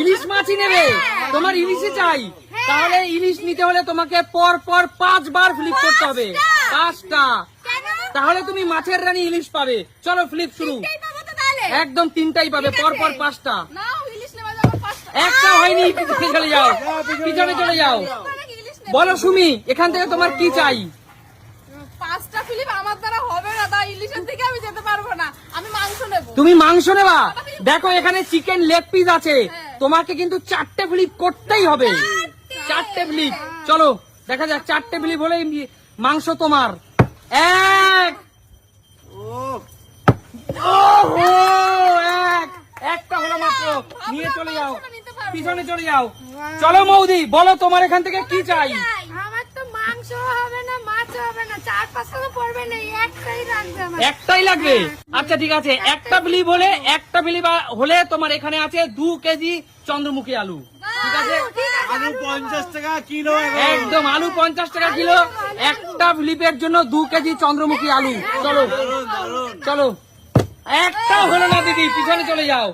ইলিশ মাছই নেবে। তোমার ইলিশই চাই। তাহলে ইলিশ নিতে হলে তোমাকে পর পর পাঁচবার ফ্লিপ করতে হবে। পাঁচটা? তাহলে তুমি মাছের রানী ইলিশ পাবে। চলো ফ্লিপ শুরু। একদম তিনটাই পাবে পর পর পাঁচটা। একটা হয়নি পিছনে চলে যাও। পিছনে চলে যাও। বলো সুমি এখান থেকে তোমার কি চাই? পাঁচটা ফিলিপ আমার দ্বারা হবে না তাই ইলিশের দিকে আমি যেতে পারব না। আমি মাংস নেব। তুমি মাংস নেবা? দেখো এখানে চিকেন লেগ পিস আছে। হ্যাঁ। তোমাকে কিন্তু চারটে ফ্লিপ করতেই হবে। চারটে। ফ্লিপ চলো দেখা যাক চারটে ফ্লিপ হলে মাংস তোমার। এক। ওহো, এক। একটা হলো মাত্র। নিয়ে চলে যাও। পিছনে চলে যাও। চলো মৌদি বলো তোমার এখান থেকে কি চাই। আমার তো মাংস হবে। হবে না চার পড়বে না একটাই আমার। একটাই লাগবে? আচ্ছা ঠিক আছে একটা বিলিভ হলে একটা বিলিভ হলে তোমার এখানে আছে দু কেজি চন্দ্রমুখী আলু। ঠিক আছে? আলু পঞ্চাশ টাকা কিলো একদম আলু পঞ্চাশ টাকা কিলো। একটা ফ্লিপের জন্য দু কেজি চন্দ্রমুখী আলু। চলো। চলো। একটা হলো না দিদি পিছনে চলে যাও।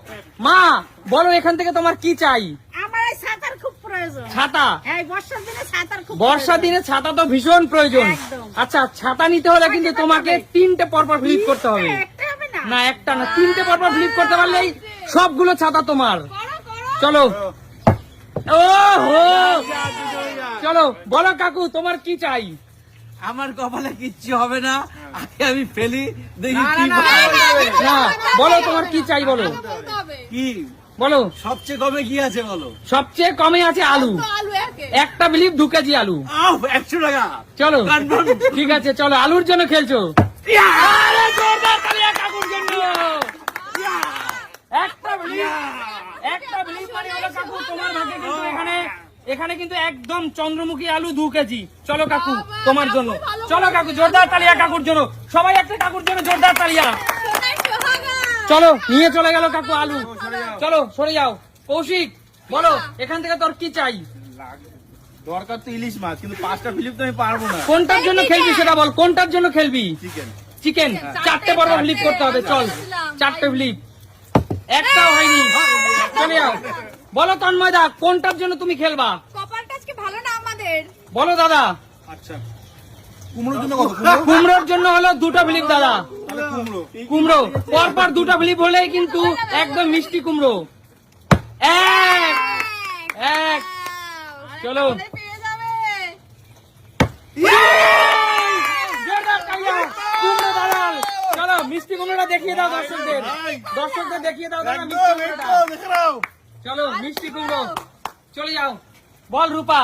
মা বলো এখান থেকে তোমার কি চাই আমার এই ছাতার খুব প্রয়োজন ছাতা এই বর্ষার দিনে ছাতার খুব বর্ষা দিনে ছাতা তো ভীষণ প্রয়োজন আচ্ছা ছাতা নিতে হলে কিন্তু তোমাকে তিনটে পরপর ফ্লিপ করতে হবে প্রয়োজন। একটা হবে না না একটা না তিনটে পরপর ফ্লিপ করতে পারলেই সবগুলো ছাতা তোমার চলো ও হো চলো বলো কাকু তোমার কি চাই আমার কপালে কিচ্ছু হবে না আগে আমি ফেলি দেখি কি হয়। বলো তোমার কি চাই বলো কি বলো। সবচেয়ে কমে কি আছে বলো? সবচেয়ে কমে আছে আলু। একটা বিলিভ দু কেজি আলু। একশো টাকা। চলো। ঠিক আছে চলো। আলুর জন্য খেলছো। এখানে কিন্তু একদম চন্দ্রমুখী আলু দু কেজি। চলো কাকু তোমার জন্য। চলো কাকু জোরদার তালিয়া কাকুর জন্য। সবাই একটা কাকুর জন্য জোরদার তালিয়া। চলো নিয়ে চলে গেল কাকু আলু। চলো সরে যাও। কৌশিক বলো এখান থেকে তোর কি চাই? দরকার তো ইলিশ মাছ কিন্তু পাঁচটা ফিলিপ তো আমি পারব না। কোনটার জন্য খেলবি সেটা বল কোনটার জন্য খেলবি? চিকেন চিকেন চারটে পর্ব ফ্লিপ করতে হবে চল। চারটে ফ্লিপ। একটাও হয়নি। চলে যাও। বলো তন্ময়দা কোনটার জন্য তুমি খেলবা? কপালটা আজকে ভালো না আমাদের? বলো দাদা। আচ্ছা। কুমড়োর জন্য কুমড়োর জন্য হলো দুটো ফ্লিপ দাদা। কুমড়ো। পরপর দুটো ফ্লিপ হলেই কিন্তু একদম মিষ্টি কুমড়ো। এক! এক! চলো। পেয়ে যাবে। কুমড়ো চলো মিষ্টি কুমড়োটা দেখিয়ে দাও দর্শকদের। দর্শকদের দেখিয়ে দাও দাদা মিষ্টি কুমড়োটা। চলো মিষ্টি কুমড়ো। চলে যাও। বল রূপা।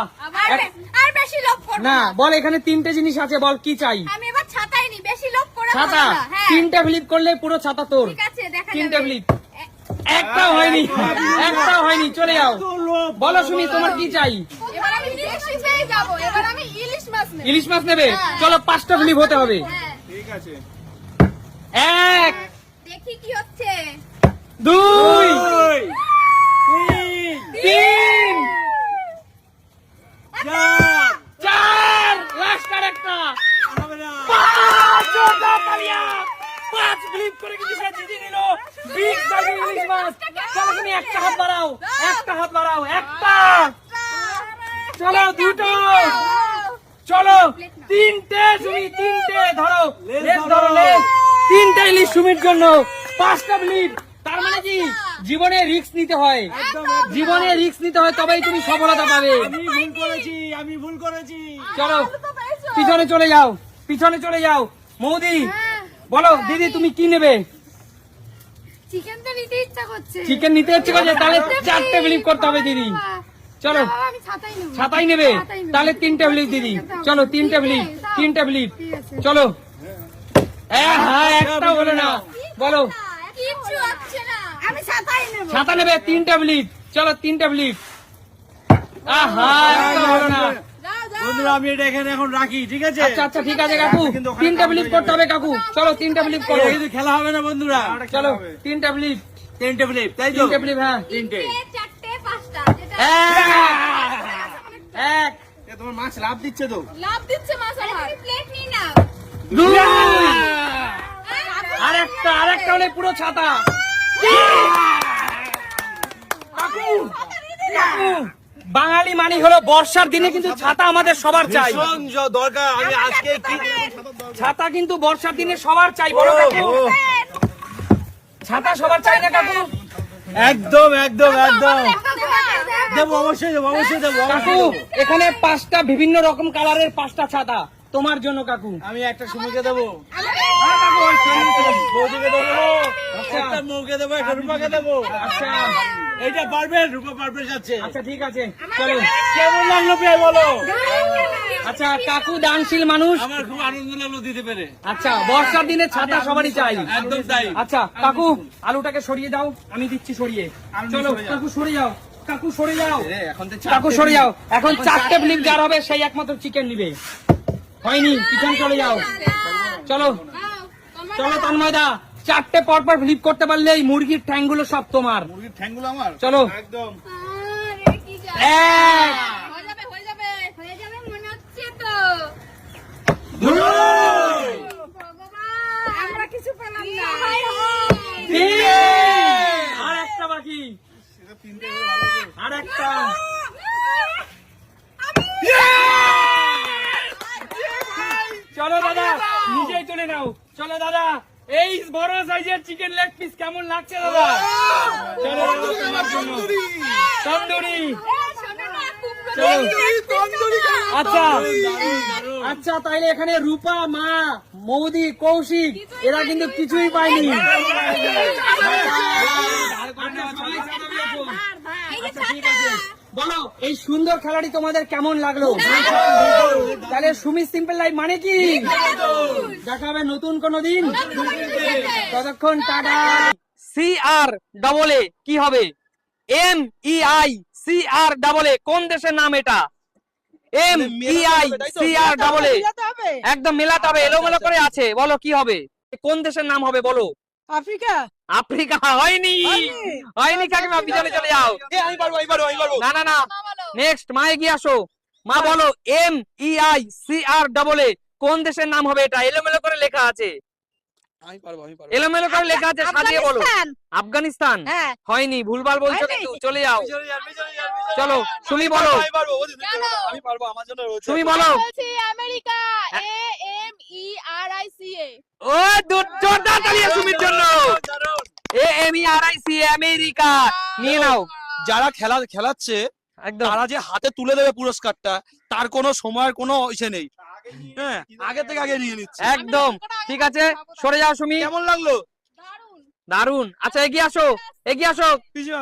আর বেশি না বল এখানে তিনটে জিনিস আছে বল কি চাই? আমি এবার ছাতাই নি বেশি লোভ করে ছাতা হ্যাঁ। তিনটে ফ্লিপ করলে পুরো ছাতা তোর। ঠিক আছে দেখা তিনটে ফ্লিপ একটাও হয়নি একটা হয়নি চলে যাও। বলো শুনি তোমার কি চাই? এবার আমি বেশি পেয়ে যাব এবার আমি ইলিশ মাছ নেব। ইলিশ মাছ নেবে? চলো পাঁচটা ফ্লিপ হতে হবে। হ্যাঁ। ঠিক আছে। এক দেখি কি হচ্ছে। দুই তিন। চার লাস্ট আর একটা পাঁচ ফ্লিপ করে কিন্তু সে জিতে নিল। বিগ সাইজের ইলিশ মাছ চলো তুমি একটা হাত বাড়াও একটা হাত বাড়াও একটা। চলো দুটো। চলো তিনটে সুমি তিনটে ধরো। লেজ ধরো। লেজ। তিনটে ইলিশ সুমির জন্য পাঁচটা ফ্লিপ তার মানে কি? জীবনে রিস্ক নিতে হয়। জীবনে রিস্ক নিতে হয় তবেই তুমি সফলতা পাবে। আমি ভুল করেছি আমি ভুল করেছি। চলো পিছনে চলে যাও পিছনে চলে যাও। মৌদি বলো দিদি তুমি কি নেবে? চিকেন তো নিতে ইচ্ছা করছে। চিকেন নিতে হচ্ছে কাজে তাহলে চারটে বিলিভ করতে হবে দিদি। চলো ছাতাই নেবে। তাহলে তিনটে বিলিভ দিদি। চলো তিনটে বিলিভ তিনটে বিলিভ চলো। এ, হ্যাঁ একটা বলে না। বলো। কিচ্ছু হচ্ছে না। আমি ছাতাই নেব। ছাতা নেবে তিনটে বিলিভ চলো তিনটে বিলিভ আহা না। যাও যাও। বন্ধুরা আমি এটা এখানে এখন রাখি ঠিক আছে? আচ্ছা আচ্ছা ঠিক আছে কাকু। তিনটে করতে হবে কাকু। চলো তিনটে বিলিভ করো। কিন্তু খেলা হবে না বন্ধুরা। চলো তিনটে বিলিভ তিনটে তাই তো? তিনটে হ্যাঁ। তিনটে। তিনটে, চারটে পাঁচটা এক। তোমার মাছ লাভ দিচ্ছে তো? লাভ দিচ্ছে মাছ আমার প্লেট নিই না দুই। আরেকটা আরেকটা হলে পুরো ছাতা। বাঙালি মানি হলো বর্ষার দিনে কিন্তু ছাতা আমাদের সবার চাই। দরকার আমি আজকে ছাতা কিন্তু বর্ষার দিনে সবার চাই ছাতা সবার চাই না কাকু? একদম একদম একদম। দেবো অবশ্যই দেবো অবশ্যই দেবো কাকু এখানে পাঁচটা বিভিন্ন রকম কালারের পাঁচটা ছাতা তোমার জন্য কাকু। আমি একটা সুমিকে দেবো। আচ্ছা। আচ্ছা। এইটা পারবে রূপা পারবে যাচ্ছে আচ্ছা ঠিক আছে। চলো কেমন লাগল প্রিয় বলো? আচ্ছা কাকু দানশীল মানুষ। আমার খুব আনন্দ লাগল দিতে পেরে। আচ্ছা বর্ষার দিনে ছাতা সবারই চাই। একদম তাই। আচ্ছা কাকু আলুটাকে সরিয়ে দাও। আমি দিচ্ছি সরিয়ে। চলো কাকু সরে যাও। কাকু সরে যাও। এখন কাকু সরে যাও। এখন চারটে ফ্লিপ যার হবে সেই একমাত্র চিকেন নিবে। হয়নি পিছন চলে যাও। চলো। চলো তন্ময়দা চারটে পর পর ফ্লিপ করতে পারলে এই মুরগির ঠ্যাংগুলো সব তোমার। মুরগির ঠ্যাঙ্গুলো আমার? চলো। একদম। এক। হয়ে যাবে হয়ে যাবে হয়ে যাবে মনে হচ্ছে তো আমরা কিছু পেলাম না তিন আর একটা বাকি আর একটা চলো দাদা নিজেই তুলে নাও। চলো দাদা এই বড় সাইজের চিকেন লেগ পিস কেমন লাগছে দাদা? চলো তন্দুরি আচ্ছা। আচ্ছা তাইলে এখানে রূপা মা মৌদি কৌশিক এরা কিন্তু কিছুই পায়নি। আচ্ছা, ঠিক আছে। বলো এই সুন্দর খেলাটি তোমাদের কেমন লাগল? তাহলে সুমি সিম্পল লাইফ মানে কি? দেখা হবে নতুন কোন দিন। ততক্ষণ tata. C R double A কি হবে? M E I C R double A কোন দেশের নাম এটা? M E I C R double A একদম মেলাতে হবে এলোমেলো করে আছে। বলো কি হবে? কোন দেশের নাম হবে বলো? আফ্রিকা। আফ্রিকা হয়নি। হয়নি। কাকিমা পিছনে চলে যাও। আমি পারব আমি পারব আমি পারব। না না না। নেক্সট মা এগিয়ে আসো। মা বলো M E I C R double A কোন দেশের নাম হবে এটা? এলোমেলো করে লেখা আছে। আমি পারব আমি পারব। এলোমেলো করে লেখা আছে সাজিয়ে বলো। আফগানিস্তান। হ্যাঁ। হয়নি ভুলভাল বলছো কিন্তু চলে যাও। চলো। সুমি বলো। আমি পারব ওদের দিতে হবে না, আমি পারব আমার জন্য তুমি বলো। America A M E R I C A ও দু- জোরদার তালিয়া সুমির জন্য। M E R I C America নিয়ে নাও। যারা খেলা খেলাচ্ছে একদম। তারা যে হাতে তুলে দেবে পুরস্কারটা তার কোনো সময়ের কোনো ইসে নেই। হ্যাঁ আগে থেকে আগে নিয়ে নিচ্ছে। একদম। ঠিক আছে সরে যাও সুমি। কেমন লাগল? দারুণ আচ্ছা এগিয়ে আসো এগিয়ে আসো।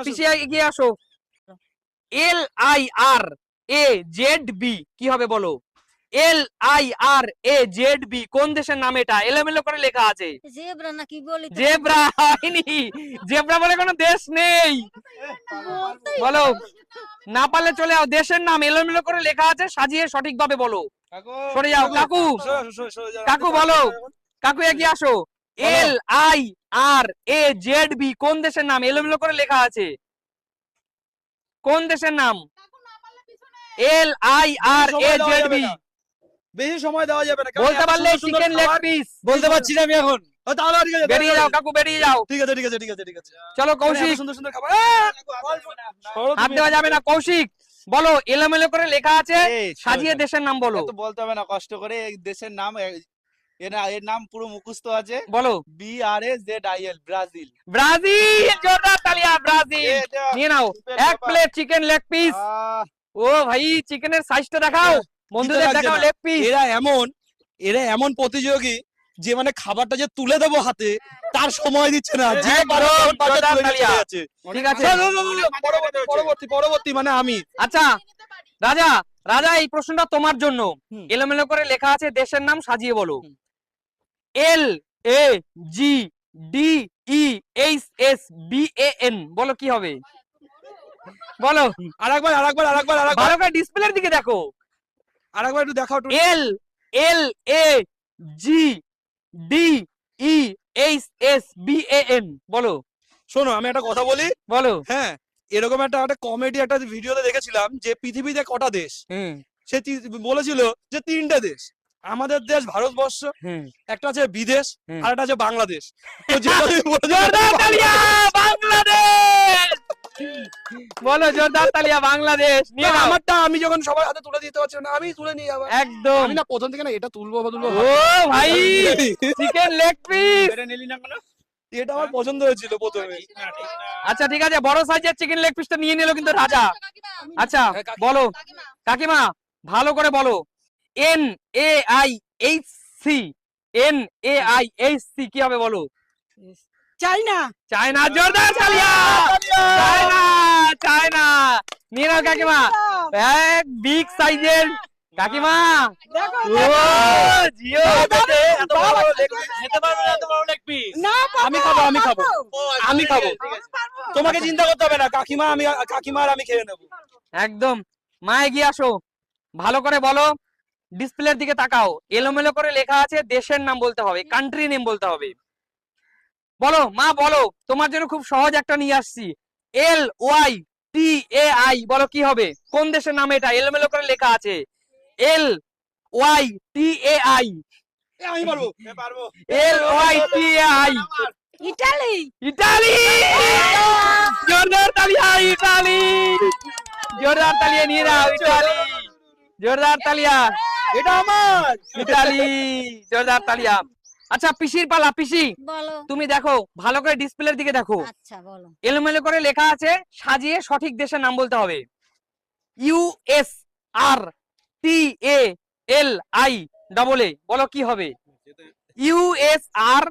পিছিয়ে এগিয়ে আসো। L I R A Z B কি হবে বলো? L I R A Z B কোন দেশের নাম এটা? এলোমেলো করে লেখা আছে। জেব্রা না কি বলি জেব্রা হয়নি। জেব্রা বলে কোনো দেশ নেই। বলো। না। পারলে চলে যাও। দেশের নাম এলোমেলো করে লেখা আছে সাজিয়ে সঠিকভাবে বলো। কাকু, সরে যাও। কাকু। কাকু। বলো। কাকু এগিয়ে আসো। L I R A Z B কোন দেশের নাম? এলোমেলো করে লেখা আছে। কোন দেশের নাম? L I R A Z B. বেশি সময় দেওয়া যাবে না বলতে পারলে চিকেন লেগ পিস বলতে পারছি না আমি এখন। তাহলে ঠিক আছে বেরিয়ে যাও কাকু বেরিয়ে যাও। ঠিক আছে ঠিক আছে ঠিক আছে ঠিক আছে। চলো কৌশিক। সুন্দর সুন্দর খাবার। হাত দেওয়া যাবে না কৌশিক। বলো এলোমেলো করে লেখা আছে সাজিয়ে দেশের নাম বলো। বলতে হবে না কষ্ট করে দেশের নাম এর নাম পুরো মুখস্থ আছে। বলো। B R S Z I L Brazil. Brazil জোরদার তালিয়া ব্রাজিল। নিয়ে নাও এক প্লেট চিকেন লেগ পিস ও ভাই চিকেনের সাইজটা দেখাও। বন্ধুদের দেখাও লেগ পিস এরা এমন এরা এমন প্রতিযোগী যে মানে খাবারটা যে তুলে দেবো হাতে তার সময় দিচ্ছে না। যে। ঠিক আছে। পরবর্তী মানে আমি। আচ্ছা রাজা রাজা এই প্রশ্নটা তোমার জন্য। এলোমেলো করে লেখা আছে দেশের নাম সাজিয়ে বলো। L A G D E H S B A N বলো কি হবে? বলো। আরেকবার আরেকবার আরেকবার আরেকবার। ভালো করে ডিসপ্লের দিকে দেখো। আরেকবার একটু দেখাও L L A G D E H S B A N. বলো। শোনো আমি একটা কথা বলি। বলো। হ্যাঁ এরকম একটা একটা কমেডি একটা ভিডিওতে দেখেছিলাম যে পৃথিবীতে কটা দেশ? হুম। সে বলেছিল যে তিনটে দেশ। আমাদের দেশ ভারতবর্ষ হুম। একটা আছে বিদেশ আর একটা আছে বাংলাদেশ। বাংলাদেশ! বলো জোরদার তালিয়া বাংলাদেশ। নিয়ে আমারটা আমি যখন সবার হাতে তুলে দিতে পারছি না আমি তুলে নিই আবার। একদম। আমি না প্রথম থেকে না এটা তুলবো বা তুলবো ও ভাই চিকেন লেগ পিস এটা আমার পছন্দ হয়েছিল প্রথমে। আচ্ছা ঠিক আছে বড় সাইজের চিকেন লেগ পিসটা নিয়ে নিলো কিন্তু রাজা। আচ্ছা বলো। কাকিমা। ভালো করে বলো। N A I H C N A I H C কি হবে বলো? চায়না। জোরদার চালিয়া চায়না চায়না। নিয়ে নাও কাকিমা। এক বিগ সাইজের কাকিমা। জিও আমি খাব আমি খাব। আমি খাব। তোমাকে চিন্তা করতে হবে না কাকিমা আমি কাকিমা আর আমি খেয়ে নেব। একদম। মা এগিয়ে আসো। ভালো করে বলো ডিসপ্লের দিকে তাকাও। এলোমেলো করে লেখা আছে দেশের নাম বলতে হবে কান্ট্রি নেম বলতে হবে। বলো মা বলো তোমার জন্য খুব সহজ একটা নিয়ে আসছি। এল ওয়াই টি এ আই বলো কি হবে? কোন দেশের নাম এটা? এলোমেলো করে লেখা আছে। L Y T A I আমি পারব পারব। L Y T A I Italy. Italy! জোরদার তালিয়া ইটালি! জোরদার তালিয়া নিয়ে নাও ইটালি! জোরদার তালিয়া এটা আমার! ইটালি! জোরদার তালিয়া আচ্ছা পিসির পালা পিসি। বলো। তুমি দেখো ভালো করে ডিসপ্লের দিকে দেখো। আচ্ছা বলো। এলোমেলো করে লেখা আছে সাজিয়ে সঠিক দেশের নাম বলতে হবে। U S R T A L I double A বলো কি হবে? U S R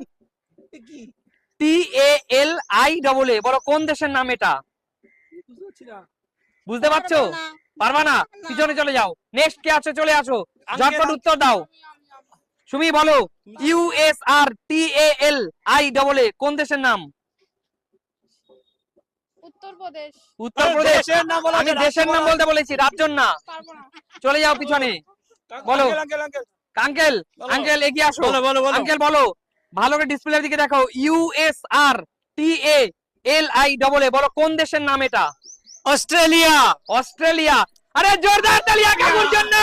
T A L I double A বলো কোন দেশের নাম এটা? বুঝতে পারছ? পারব না। পারবা না? পিছনে চলে যাও। নেক্সট কে আছে চলে আসো। ঝটপট উত্তর দাও। সুমি বলো U S R T A L I double A কোন দেশের নাম? উত্তরপ্রদেশ। উত্তরপ্রদেশ। দেশের নাম বলা আমি দেশের নাম বলতে বলেছি রাজ্যের না। চলে যাও পিছনে। বলো। Uncle, uncle, uncle. আঙ্কেল বলো। আঙ্কেল এগিয়ে আসো। বলো, বলো, বলো। আঙ্কেল বলো। ভালো করে ডিসপ্লের দিকে দেখো U T A L I double A বলো কোন দেশের নাম এটা? অস্ট্রেলিয়া। অস্ট্রেলিয়া। আরে জোরদার তালিয়া কাকুর জন্য!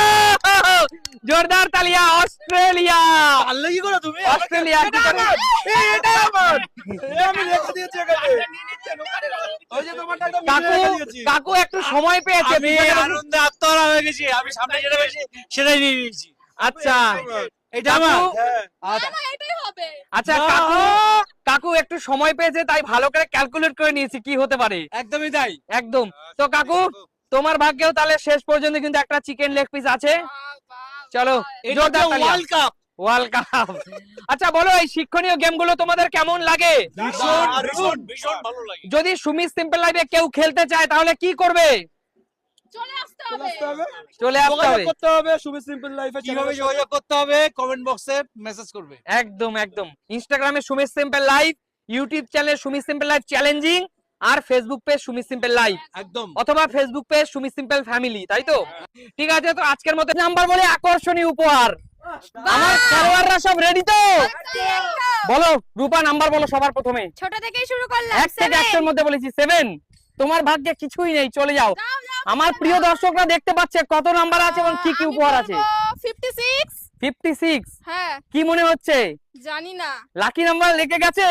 জোরদার তালিয়া অস্ট্রেলিয়া! পারলে কি করে তুমি? অস্ট্রেলিয়া এটা আমার! এই, এটা আমার! আমি রেখে দিয়েছি এখানে। ওই যে তোমারটা একদম কাকু কাকু একটু সময় পেয়েছে আমি আনন্দে আত্মহারা হয়ে গেছি। আমি সামনে যেটা পেয়েছি সেটাই নিয়ে নিয়েছি। আচ্ছা। এটা আমার। কাকু, হ্যাঁ। না এটাই হবে। আচ্ছা কাকু কাকু একটু সময় পেয়েছে তাই ভালো করে ক্যালকুলেট করে নিয়েছি কি হতে পারে। একদমই তাই। একদম। তো কাকু তোমার ভাগ্যেও তাহলে শেষ পর্যন্ত কিন্তু একটা চিকেন লেগ পিস আছে। চলো ওয়ার্ল্ড কাপ ওয়ার্ল্ড কাপ আচ্ছা বলো এই শিক্ষণীয় গেমগুলো তোমাদের কেমন লাগে? যদি সুমি সিম্পল লাইফে কেউ খেলতে চায় তাহলে কি করবে? চলে আসতে হবে। চলে আসতে যোগাযোগ করতে হবে সুমি সিম্পল লাইফে কীভাবে যোগাযোগ করতে হবে? কমেন্ট বক্সে মেসেজ করবে। একদম একদম। ইনস্টাগ্রামে Sumi simple life YouTube channel Sumi simple life challenging আর Facebook page Sumi simple life একদম। অথবা Facebook page Sumi simple family তাই তো? ঠিক আছে তো আজকের মতো নাম্বার বলে আকর্ষণীয় উপহার। আমার খেলোয়াড়রা সব রেডি তো? বলো রূপা নাম্বার বলো সবার প্রথমে। ছোট থেকেই শুরু করলাম এক থেকে একশোর মধ্যে বলেছি সেভেন তোমার ভাগ্যে কিছুই নেই চলে যাও। আমার প্রিয় দর্শকরা দেখতে পাচ্ছে কত নাম্বার আছে এবং কি কি উপহার আছে। ফিফটি সিক্স ফিফটি সিক্স হ্যাঁ। কি মনে হচ্ছে? জানি না। লাকি নাম্বার লেগে গেছে?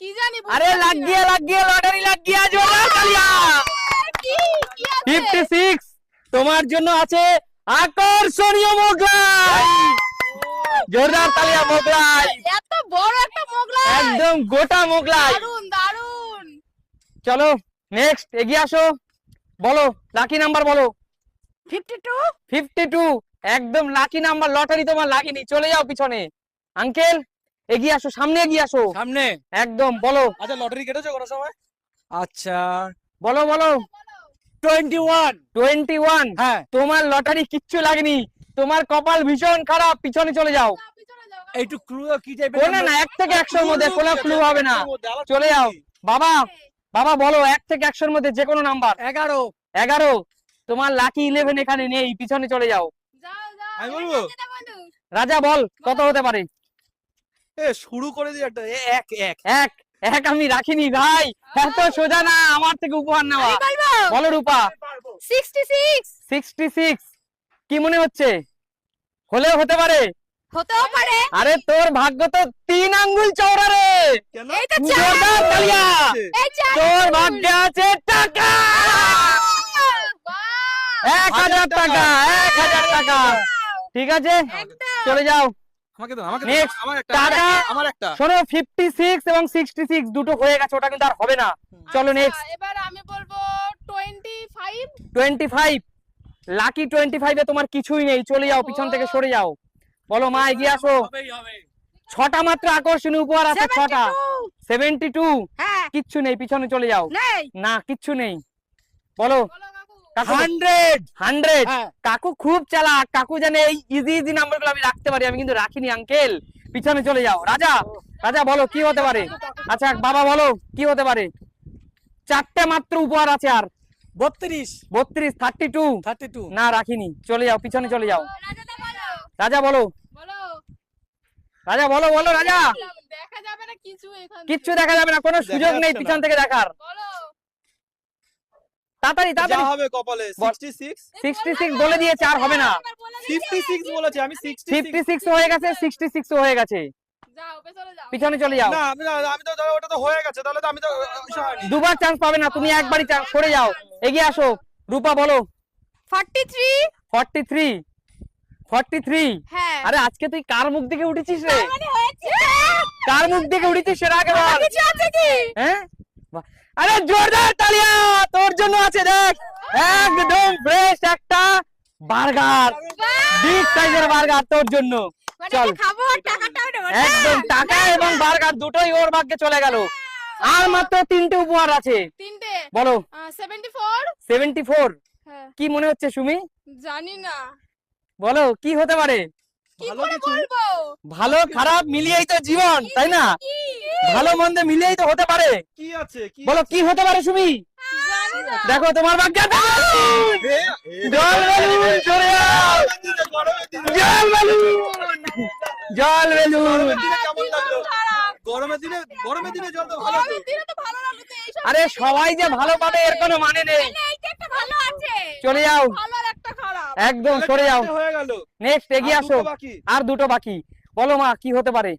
কি জানি আরে লাগ। গিয়া লাগ গিয়া লটারি লাগ গিয়া জোড়া চালিয়া। কি কি আছে? তোমার জন্য আছে আকর্ষণীয় মোগলাই। জোরদার তালিয়া মোগলাই। এত বড় একটা মোগলাই। একদম গোটা মোগলাই। দারুণ দারুণ চলো নেক্সট এগিয়ে আসো। বলো লাকি নাম্বার বলো। ফিফটি টু ফিফটি টু একদম লাকি নাম্বার লটারি তোমার লাগেনি চলে যাও পিছনে। আঙ্কেল এগিয়ে আসো সামনে এগিয়ে আসো। সামনে? একদম বলো। আচ্ছা লটারি কেটেছো কোনো সময়? আচ্ছা। বলো বলো। টোয়েন্টি ওয়ান টোয়েন্টি ওয়ান হ্যাঁ। তোমার লটারি কিচ্ছু লাগেনি। তোমার কপাল ভীষণ খারাপ। পিছনে চলে যাও। একটু ক্লু কি টাইপের কোনো না এক থেকে একশোর মধ্যে কোনো ক্লু হবে না। চলে যাও। বাবা বাবা বলো এক থেকে একশোর মধ্যে যে কোনো নাম্বার এগারো। এগারো। তোমার লাকি ইলেভেন এখানে নেই পিছনে চলে যাও। আমি বলব? রাজা বল। কত হতে পারে? এ শুরু করে দিই একটা এক এক। এক এক আমি রাখিনি ভাই। এত সোজা না আমার থেকে উপহার নেওয়া। বলো রূপা। কি মনে হচ্ছে? হলেও হতে পারে। হতেও পারে। আরে তোর ভাগ্য তো তিন আঙ্গুল চওড়া রে। তোর ভাগ্যে আছে টাকা। এক হাজার টাকা এক হাজার টাকা। ঠিক আছে? চলে যাও। আমাকে দাও আমাকে আমার একটা। আমার একটা শোনো ফিফটি সিক্স এবং সিক্সটি সিক্স দুটো হয়ে গেছে ওটা কিন্তু আর হবে না। চলো আচ্ছা, নেক্সট এবার আমি বলব লাকি তোমার কিছুই নেই। চলে যাও পিছন থেকে সরে যাও। বলো মা এগিয়ে আসো। ছটা মাত্র আকর্ষণীয় উপহার আছে ছটা। সেভেন্টি টু হ্যাঁ। কিচ্ছু নেই পিছনে চলে যাও। না কিচ্ছু নেই। বলো হান্ড্রেড! হান্ড্রেড! হ্যাঁ। কাকু খুব চালাক। কাকু জানে এই ইজি ইজি নাম্বারগুলো আমি রাখতে পারি। আমি কিন্তু রাখিনি আঙ্কেল পিছনে চলে যাও। রাজা রাজা বলো কি হতে পারে? আচ্ছা বাবা বলো কি হতে পারে? চারটে মাত্র উপহার আছে আর। বত্রিশ। বত্রিশ থার্টি টু থার্টি টু না রাখিনি। চলে যাও পিছনে চলে যাও। রাজা বলো। বলো। রাজা বলো বলো রাজা। দেখা যাবে না কিছু কিচ্ছু দেখা যাবে না কোনো সুযোগ নেই পিছন থেকে দেখার। বলো। তাড়াতাড়ি তাড়াতাড়ি। হবে কপালে বল। 66 বলে দিয়েছে আর হবে না। একবার বলে দিয়েছে। 56 বলেছে আমি 66 ফিফটি সিক্স হয়ে গেছে সিক্সটি সিক্স হয়ে গেছে। যাও পেছনে যাও। পিছনে চলে যাও। না আমি তো ধরো ওটা তো হয়ে গেছে তাহলে তো আমি তো দুবার চান্স পাবে না তুমি একবারই চান্স সরে যাও। এগিয়ে আসো। রূপা বলো। Forty three forty three forty three হ্যাঁ। আরে আজকে তুই কার মুখ দিকে উঠেছিস রে? মানে কার মুখ দিকে উঠেছিস সেটা আগে বল। হ্যাঁ। আরে জোরদার তালিয়া তোর জন্য আছে দেখ। একদম ফ্রেশ একটা বার্গার। বিগ সাইজের বার্গার তোর জন্য। মানে চল? একদম টাকা এবং বার্গার দুটোই ওর ভাগ্যে চলে গেল। আর মাত্র তিনটে উপহার আছে। তিনটে? বলো। সেভেন্টি ফোর সেভেন্টি ফোর হ্যাঁ। কি মনে হচ্ছে সুমি? জানি না। বলো কি হতে পারে? ভালো কিছু। ভালো খারাপ মিলিয়েই তো জীবন তাই না ভালো মন্দ মিলিয়েই তো হতে পারে কি আছে বলো কি হতে পারে সুমি দেখো তোমার ভাগ্যে বেলুন জল বেলুন জল বেলুন গরমের দিনে গরমের দিনে জল তো ভালো আরে সবাই যে ভালো পাবে এর কোনো মানে নেই। চলে যাও। আর একদম সরে যাও। নেক্সট এগিয়ে আসো। দুটো বাকি? আর দুটো বাকি। বলো মা কি হতে পারে?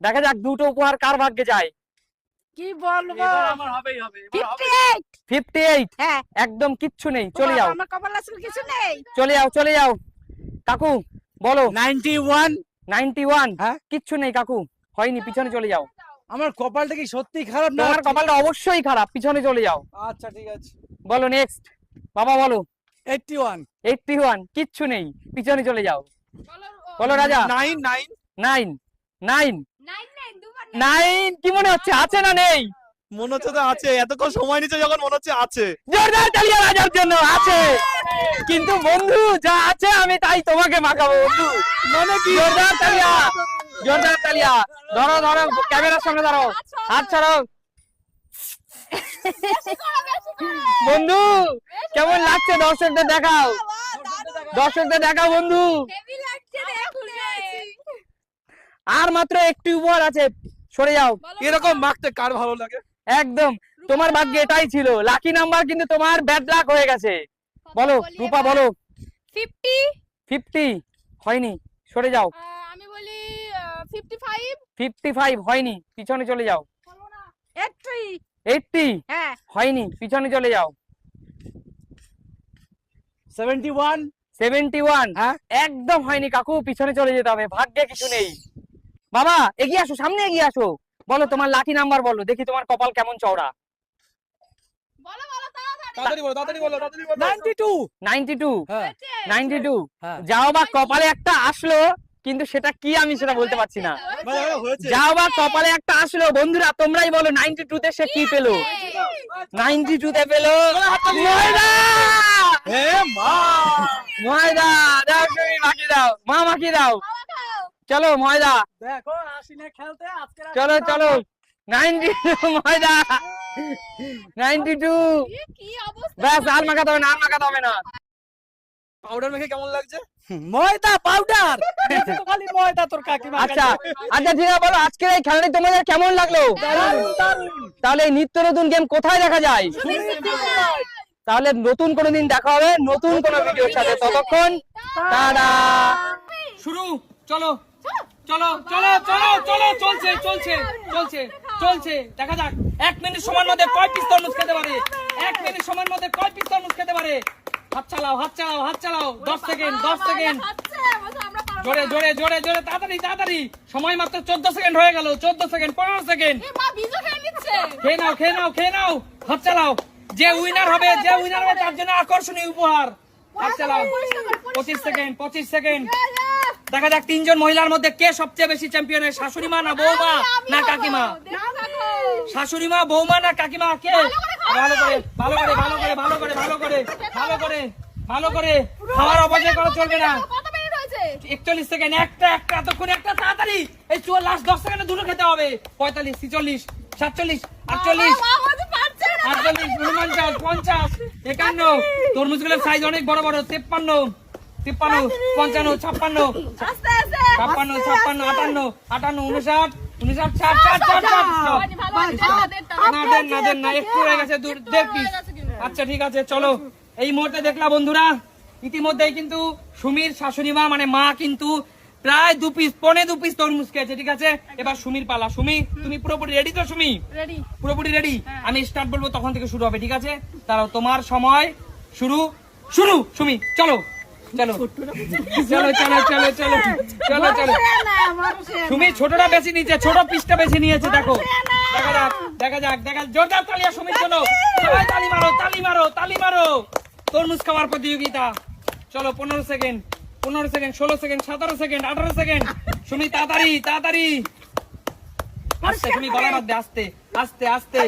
দেখা যাক দুটো উপহার কার ভাগ্যে যায়। কি বলব? আমার হবেই হবে। হ্যাঁ। একদম কিচ্ছু নেই চলে যাও। আমার কপাল আসলে কিছু নেই। চলে যাও চলে যাও। কাকু বলো। নাইনটি ওয়ান নাইনটি ওয়ান হ্যাঁ? কিচ্ছু নেই কাকু। হয়নি পিছনে চলে যাও। আমার কপালটা কি সত্যি খারাপ না? তোমার কপালটা অবশ্যই খারাপ পিছনে চলে যাও। আচ্ছা ঠিক আছে। বলো নেক্সট বাবা বলো। এইটটি ওয়ান এইটটি ওয়ান কিচ্ছু নেই পিছনে চলে যাও। বলো বলো Raja. Nine nine nine nine nine nine দুবার নাইন কি মনে হচ্ছে আছে না নেই? মনে হচ্ছে তো আছে এতক্ষণ সময় নিচ্ছে যখন মনে হচ্ছে আছে। জোরদার তালিয়া রাজার জন্য আছে। কিন্তু বন্ধু যা আছে আমি তাই তোমাকে মাখাবো বন্ধু। মানে কি? জোরদার তালিয়া জোরদার তালিয়া। ধরো ধরো ক্যামেরার সঙ্গে ধরো। হাত ছাড়ো। বন্ধু কেমন লাগছে দর্শকদের দেখাও? দর্শকদের দেখাও বন্ধু। আর মাত্র একটি উপহার আছে। সরে যাও। এরকম মাখতে কার ভালো লাগে? একদম। তোমার ভাগ্যে এটাই ছিল। লাকি নাম্বার কিন্তু তোমার ব্যাড লাক হয়ে গেছে। বলো রূপা বলো। ফিফটি ফিফটি হয়নি। সরে যাও। আমি বলি ফিফটি ফাইভ ফিফটি ফাইভ হয়নি পিছনে চলে যাও। এইটটি এইটটি হ্যাঁ। হয়নি পিছনে চলে যাও। সেভেন্টি ওয়ান সেভেন্টি ওয়ান হ্যাঁ? একদম হয়নি কাকু পিছনে চলে যেতে হবে ভাগ্যে কিছু নেই। বাবা এগিয়ে আসো সামনে এগিয়ে আসো। বলো তোমার লাকি নাম্বার বলো দেখি তোমার কপাল কেমন চওড়া। বলো বলো তাড়াতাড়ি। তাড়াতাড়ি বলো তাড়াতাড়ি বলো তাড়াতাড়ি বলো। নাইনটি টু নাইনটি টু হ্যাঁ। নাইনটি টু যাও বা কপালে একটা আসলো কিন্তু সেটা কি আমি সেটা বলতে পারছি না। যাও বা কপালে একটা আসলো। বন্ধুরা তোমরাই বলো নাইনটি টু তে সে কি পেল? নাইনটি টু তে পেল ময়দা! হে মা! ময়দা! দাও তুমি মাখি দাও। মা মাখি দাও। চলো ময়দা। খেলতে চলো চলো। নাইনটি টু ময়দা নাইনটি টু ব্যাস আর মাখাতে হবে না আর মাখাতে হবে না। পাউডার মেখে কেমন লাগছে? ময়দা পাউডার খালি ময়দা তোর কাকিমা আচ্ছা আচ্ছা ঠিক আছে বলো আজকের এই খেলাটি তোমাদের কেমন লাগল? তাহলে এই নিত্য নতুন গেম কোথায় দেখা যায়? তাহলে নতুন কোনো দিন দেখা হবে নতুন কোনো ভিডিওর সাথে ততক্ষণ টাটা! শুরু চলো চলো চলো চলো চলো চলছে চলছে চলছে চলছে। দেখা যাক এক মিনিট সময়ের মধ্যে কয় পিস তরমুজ খেতে পারে? এক মিনিট সময়ের মধ্যে কয় পিস তরমুজ খেতে পারে? হাত চালাও হাত চালাও হাত চালাও। দশ সেকেন্ড দশ সেকেন্ড। জোরে জোরে জোরে জোরে তাড়াতাড়ি তাড়াতাড়ি। সময় মাত্র চোদ্দ সেকেন্ড হয়ে গেল চোদ্দ সেকেন্ড পনেরো সেকেন্ড। খেয়ে নাও খেয়ে নাও খেয়ে নাও। হাত চালাও। যে উইনার হবে যে উইনার হবে তার জন্য আকর্ষণীয় উপহার। হাত চালাও। পঁচিশ সেকেন্ড পঁচিশ সেকেন্ড। দেখা যাক তিনজন মহিলার মধ্যে কে সবচেয়ে বেশি চ্যাম্পিয়নের শাশুড়ি মা না বৌমা না কাকিমা? শাশুড়ি মা বৌমা না কাকিমা? কে? ভালো করে ভালো করে ভালো করে ভালো করে ভালো করে ভালো করে ভালো করে। অপচয় করা চলবে না। একচল্লিশ সেকেন্ড একটা একটা এতক্ষণ একটা তাড়াতাড়ি। এই চুয়াল লাস্ট দশ সেকেন্ডে দুটো খেতে হবে। পঁয়তাল্লিশ ছিচল্লিশ সাতচল্লিশ আটচল্লিশ আটচল্লিশ উনপঞ্চাশ পঞ্চাশ একান্ন। তরমুজগুলোর সাইজ অনেক বড় বড়। তেপ্পান্ন তিপ্পান্ন পঞ্চান্ন ছাপ্পান্ন ছাপ্পান্ন ছাপ্পান্ন আটান্ন আটান্ন উনষাট না দেন না দেন না একটু হয়ে গেছে দূর দেড় আচ্ছা ঠিক আছে চলো। এই মুহূর্তে দেখলা বন্ধুরা ইতিমধ্যেই কিন্তু সুমির শাশুড়ি মা মানে মা কিন্তু প্রায় দু পিস পনে দু পিস তরমুজ খেয়েছে ঠিক আছে? এবার সুমির পালা। সুমি তুমি পুরোপুরি রেডি তো সুমি? পুরোপুরি রেডি আমি স্টার্ট বলব তখন থেকে শুরু হবে ঠিক আছে? তারাও তোমার সময় শুরু শুরু সুমি চলো। চলো। চলো চলো চলো চলো। চলো চলো। সুমি, ছোটটা বেশি নিয়েছে ছোট পিসটা বেশি নিয়েছে, দেখো। দেখা যাক দেখা যাক, দেখা জোরদার তালিয়া সুমির জন্য। সবাই তালি মারো তালি মারো তালি মারো। তরমুজ খাওয়ার প্রতিযোগিতা। চলো, পনেরো সেকেন্ড পনেরো সেকেন্ড, ষোলো সেকেন্ড, সতেরো সেকেন্ড, আঠারো সেকেন্ড। সুমি, তাড়াতাড়ি তাড়াতাড়ি। আস্তে তুমি গলা বাদ দে আস্তে আস্তে। আস্তে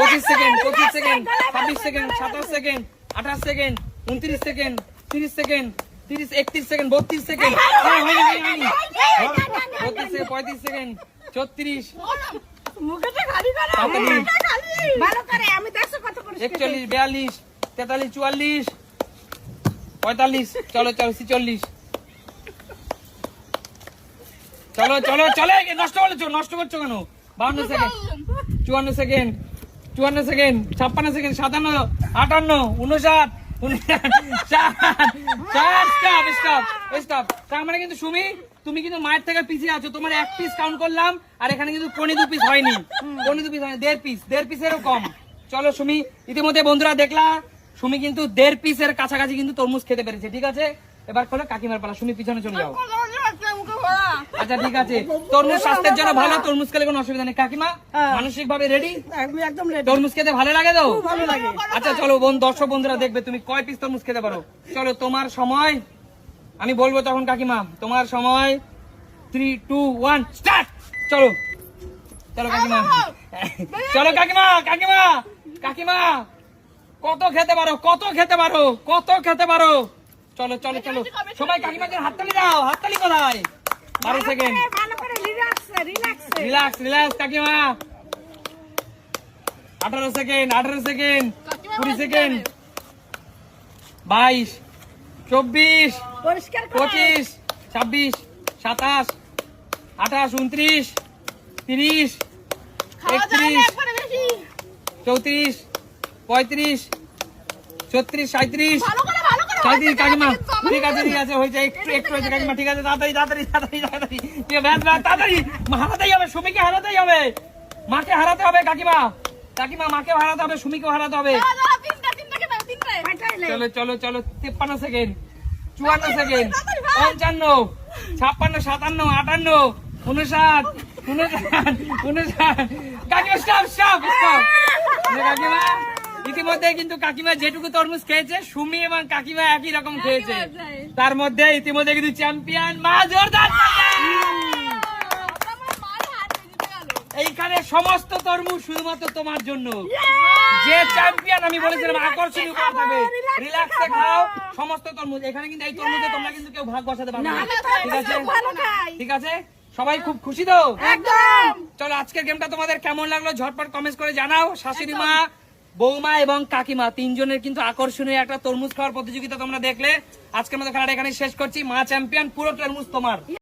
পঁচিশ সেকেন্ড পঁচিশ সেকেন্ড, ছাব্বিশ সেকেন্ড, সাতাশ সেকেন্ড, আঠাশ সেকেন্ড, উনত্রিশ সেকেন্ড। তিরিশ সেকেন্ড তিরিশ একত্রিশ সেকেন্ড বত্রিশ সেকেন্ড। বত্রিশ সেকেন্ড পঁয়ত্রিশ সেকেন্ড ছত্রিশ। মুখেটা খালি করো তাড়াতাড়ি মুখেটা খালি। ভালো করে আমি দেখছ কত করে একচল্লিশ বিয়াল্লিশ তেতাল্লিশ চুয়াল্লিশ পঁয়তাল্লিশ। চলো চলো ছিচল্লিশ। চলো চলো চলো নষ্ট করেছ নষ্ট করছ কেন? বাউন্ন সেকেন্ড চুয়ান্ন সেকেন্ড চুয়ান্ন সেকেন্ড ছাপ্পান্ন সেকেন্ড সাতান্ন আটান্ন উনষাট মানে সুমি কিন্তু তোমার এক পিস কাউন্ট করলাম, আর এখানে কিন্তু পিস হয়নি। দু পিস হয়নি, দেড় পিস দেড় কম। চলো সুমি, ইতিমধ্যে বন্ধুরা সুমি কিন্তু দেড় পিসের কাছাকাছি কিন্তু তরমুজ খেতে পেরেছে, ঠিক আছে? এবার খোলো কাকিমার পালা, সুমি পিছনে চলে যাও। আচ্ছা ঠিক আছে। তরমুজ স্বাস্থ্যের জন্য ভালো তরমুজ খেলে কোনো অসুবিধা নেই। কাকিমা মানসিক ভাবে রেডি আমি একদম তরমুজ খেতে ভালো লাগে তো? ভালো লাগে। আচ্ছা চলো বোন দর্শক বন্ধুরা দেখবে তুমি কয় পিস তরমুজ খেতে পারো। চলো তোমার সময়। আমি বলব তখন কাকিমা তোমার সময় থ্রি টু ওয়ান স্টার্ট চলো। চলো কাকিমা। চলো কাকিমা কাকিমা কাকিমা। কত খেতে পারো কত খেতে পারো কত খেতে পারো। চলো চলো চলো। সবাই কাকিমাকে হাততালি দাও হাততালি কোথায়? বারো সেকেন্ড রিল্যাক্স রিল্যাক্স কাকিমা। আঠারো সেকেন্ড আঠারো সেকেন্ড কুড়ি সেকেন্ড বাইশ চব্বিশ পঁচিশ ছাব্বিশ সাতাশ আঠাশ উনত্রিশ তিরিশ একত্রিশ চৌত্রিশ পঁয়ত্রিশ ছত্রিশ সাঁত্রিশ কাকিমা ঠিক আছে ঠিক আছে হয়েছে একটু একটু হয়েছে কাকিমা ঠিক আছে তাড়াতাড়ি তাড়াতাড়ি তাড়াতাড়ি তাড়াতাড়ি। ব্যাস ব্যাস তাড়াতাড়ি। হারাতেই হবে সুমিকে হারাতেই হবে। মাকে হারাতে হবে কাকিমা। কাকিমা মাকে হারাতে হবে সুমিকে হারাতে হবে। চলো চলো চলো তিপ্পান্ন সেকেন্ড চুয়ান্ন সেকেন্ড পঞ্চান্ন ছাপ্পান্ন সাতান্ন আটান্ন উনষাট উনষাট উনষাট। কাকিমা স্টপ স্টপ স্টপ কাকিমা। ইতিমধ্যে কিন্তু কাকিমা যেটুকু তরমুজ খেয়েছে সুমি এবং কাকিমা একই রকম খেয়েছে। তার মধ্যে ইতিমধ্যে কিন্তু চ্যাম্পিয়ন মা জোরদার এইখানে সমস্ত তরমুজ শুধুমাত্র তোমার জন্য। যে চ্যাম্পিয়ন আমি বলেছিলাম আকর্ষণীয় উপহার থাকবে রিল্যাক্সে খাও সমস্ত তরমুজ। এখানে কিন্তু এই তরমুজে তোমরা কিন্তু কেউ ভাগ বসাতে পারবে না ঠিক আছে? ভালো খাই। ঠিক আছে? সবাই খুব খুশি তো? একদম। চলো আজকের গেমটা তোমাদের কেমন লাগল? ঝটপট কমেন্ট করে জানাও। শাশুড়ি মা বৌমা এবং কাকিমা তিনজনের কিন্তু আকর্ষণীয় একটা তরমুজ খাওয়ার প্রতিযোগিতা তোমরা দেখলে। আজকের মতো খেলাটা এখানে শেষ করছি। মা চ্যাম্পিয়ন, পুরো তরমুজ তোমার।